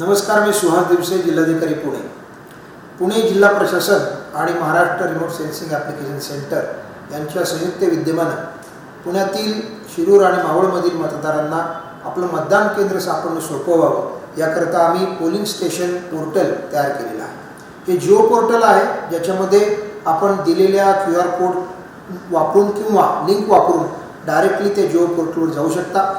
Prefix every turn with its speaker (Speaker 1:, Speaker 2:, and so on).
Speaker 1: नमस्कार मी सुहास दिवसे जिल्हाधिकारी पुणे. पुणे जिल्हा प्रशासन आणि Maharashtra remote sensing application centre यांच्या संयुक्त विद्यमानं पुण्यातील शिरूर आणि मावळमधील मतदारांना आपलं मतदान केंद्र सापडणं सोपं व्हावं याकरता आम्ही पोलिंग स्टेशन पोर्टल तयार केलेलं आहे. हे जिओ पोर्टल आहे ज्याच्यामध्ये आपण दिलेल्या क्यू आर कोड वापरून किंवा लिंक वापरून डायरेक्टली ते जिओ पोर्टलवर जाऊ शकता.